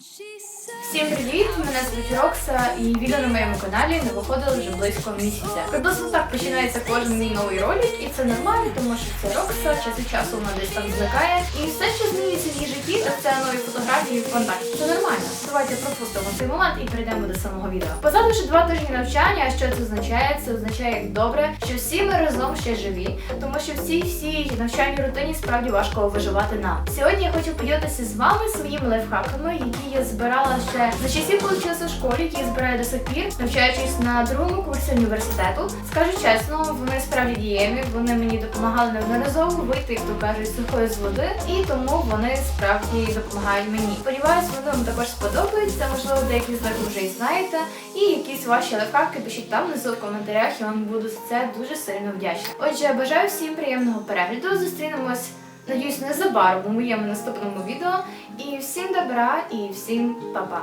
Всім привіт! Мене звуть Рокса, і відео на моєму каналі не виходило вже близько місяця. Приблизно так починається кожен мій новий ролик, і це нормально, тому що це Рокса, час від часу вона десь там зникає. І все, що змінюється в її житті, це нові фотографії в контакті. Це нормально. Давайте пропустимо цей момент і перейдемо до самого відео. Позаду вже два тижні навчання. А що це означає? Це означає як добре, що всі ми разом ще живі, тому що в цій всій навчальній рутині справді важко виживати нам. Сьогодні я хочу поділитися з вами своїми лайфхаками, які я збирала ще за часів, коли вчилася в школі, які я збираю до сих пір, навчаючись на другому курсі університету. Скажу чесно, вони справді дієві, вони мені допомагали неодноразово вийти, як то кажуть, сухої з води, і тому вони справді допомагають мені. Сподіваюсь, вони вам також сподобаються. Можливо, деякі з них вже і знаєте. І якісь ваші лайфхаки пишіть там внизу в коментарях. Я вам буду за це дуже сильно вдячна. Отже, бажаю всім приємного перегляду. Зустрінемось. Надіюсь, незабаром у моєму наступному відео. І всім добра і всім па-па!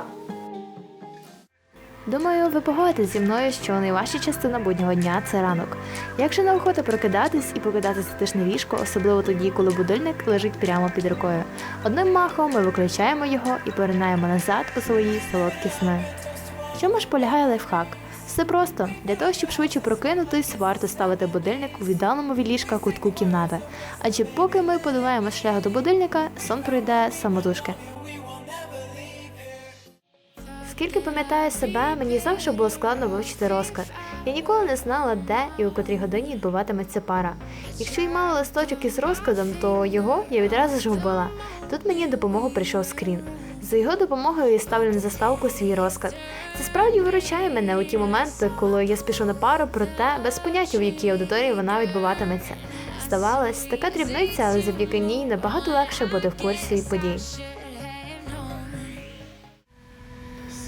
Думаю, ви погодитесь зі мною, що найважча частина буднього дня це ранок. Як же неохота прокидатись і покидати затишне ліжко, особливо тоді, коли будильник лежить прямо під рукою. Одним махом ми виключаємо його і поринаємо назад у свої солодкі сни. В чому ж полягає лайфхак? Все просто для того, щоб швидше прокинутись, варто ставити будильник у віддаленому від ліжка кутку кімнати. Адже поки ми подолаємо шлях до будильника, сон пройде самотужки. Скільки пам'ятаю себе, мені завжди було складно вивчити розклад. Я ніколи не знала, де і у котрій годині відбуватиметься пара. Якщо й мала листочок із розкладом, то його я відразу ж губила. Тут мені допомогу прийшов скрін. За його допомогою я ставлю на заставку свій розклад. Це справді виручає мене у ті моменти, коли я спішу на пару, проте без поняття, в якій аудиторії вона відбуватиметься. Здавалось, така дрібниця, але завдяки ній набагато легше бути в курсі подій.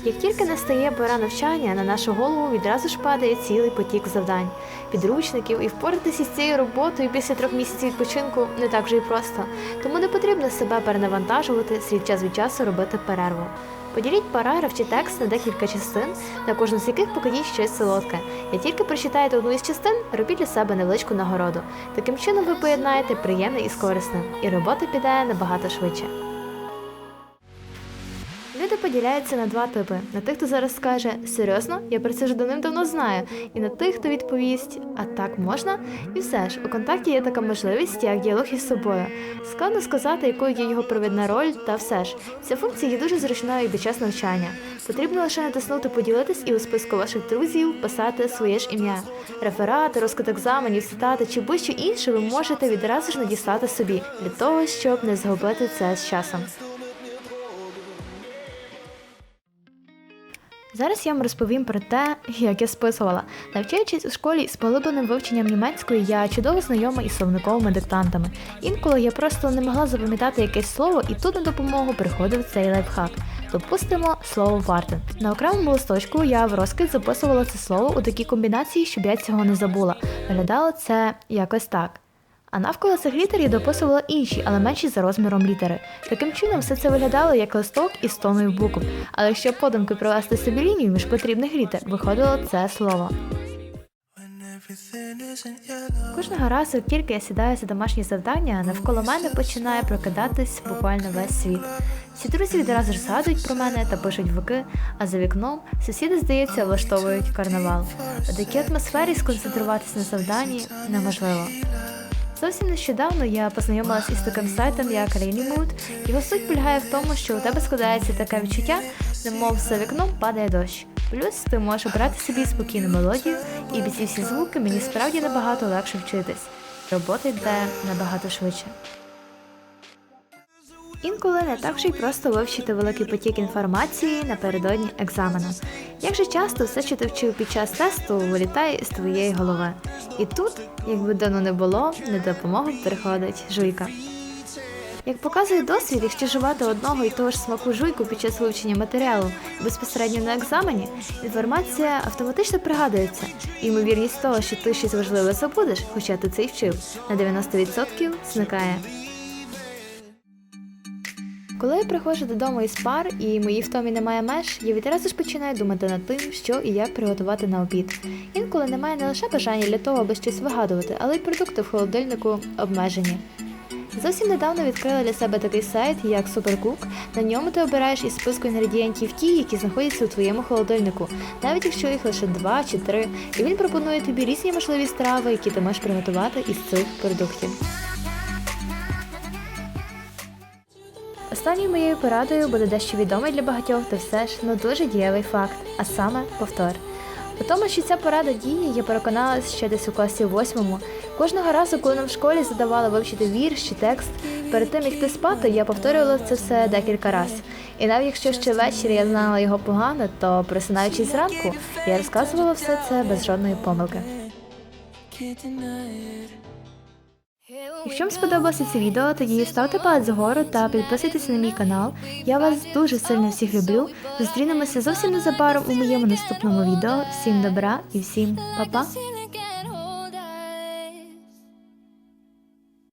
Як тільки настає пора навчання, на нашу голову відразу ж падає цілий потік завдань, підручників, і впоратися з цією роботою після трьох місяців відпочинку не так вже й просто, тому не потрібно себе перенавантажувати, слід час від часу робити перерву. Поділіть параграф чи текст на декілька частин, на кожну з яких покажіть щось солодке. Як тільки прочитаєте одну із частин, робіть для себе невеличку нагороду. Таким чином ви поєднаєте приємне із корисним, і робота піде набагато швидше. Люди поділяються на два типи: на тих, хто зараз скаже серйозно, я про це вже давним-давно знаю, і на тих, хто відповість, а так можна? І все ж у контакті є така можливість, як діалог із собою. Складно сказати, якою є його провідна роль, та все ж ця функція є дуже зручною і під час навчання. Потрібно лише натиснути поділитись і у списку ваших друзів писати своє ж ім'я. Реферати, розклад екзаменів, цитати чи будь-що інше ви можете відразу ж надіслати собі для того, щоб не згубити це з часом. Зараз я вам розповім про те, як я списувала. Навчаючись у школі з поглибленим вивченням німецької, я чудово знайома із словниковими диктантами. Інколи я просто не могла запам'ятати якесь слово, і тут на допомогу приходив цей лайфхак. Допустимо слово вартен. На окремому листочку я в розкид записувала це слово у такій комбінації, щоб я цього не забула. Виглядало це якось так. А навколо цих літер я дописувала інші, але менші за розміром літери. Таким чином, все це виглядало як листок із тоною букв. Але якщо подумки провести собі лінію між потрібних літер, виходило це слово. Кожного разу, тільки я сідаю за домашні завдання, навколо мене починає прокидатись буквально весь світ. Всі друзі відразу ж згадують про мене та пишуть вики, а за вікном сусіди, здається, влаштовують карнавал. У такій атмосфері сконцентруватись на завданні неможливо. Зовсім нещодавно я познайомилась із таким сайтом, як Rainymood, Його суть полягає в тому, що у тебе складається таке відчуття, немов за вікном падає дощ. Плюс ти можеш обрати собі спокійну мелодію, і під ці всі звуки мені справді набагато легше вчитись. Робота йде набагато швидше. Інколи не так вже й просто вивчити великий потік інформації напередодні екзамену. Як же часто все, що ти вчив під час тесту, вилітає з твоєї голови. І тут, якби давно не було, на допомогу приходить жуйка. Як показує досвід, якщо жувати одного і того ж смаку жуйку під час вивчення матеріалу безпосередньо на екзамені, інформація автоматично пригадується, і ймовірність того, що ти щось важливе забудеш, хоча ти це й вчив, на 90% зникає. Коли я приходжу додому із пар і моїй втомі немає меж, я відразу ж починаю думати над тим, що і як приготувати на обід. Інколи немає не лише бажання для того, аби щось вигадувати, але й продукти в холодильнику обмежені. Зовсім недавно відкрила для себе такий сайт, як Supercook. На ньому ти обираєш із списку інгредієнтів ті, які знаходяться у твоєму холодильнику, навіть якщо їх лише два чи три, і він пропонує тобі різні можливі страви, які ти можеш приготувати із цих продуктів. Останньою моєю порадою буде дещо відомий для багатьох, та все ж ну дуже дієвий факт, а саме повтор. У тому, що ця порада діє, я переконалась ще десь у класі восьмому. Кожного разу, коли нам в школі задавали вивчити вірш чи текст, перед тим як йти спати, я повторювала це все декілька разів. І навіть якщо ще ввечері я знала його погано, то просинаючись зранку, я розказувала все це без жодної помилки. Якщо вам сподобалося це відео, тоді ставте палець згору та підписуйтесь на мій канал. Я вас дуже сильно всіх люблю. Зустрінемося зовсім незабаром у моєму наступному відео. Всім добра і всім па-па!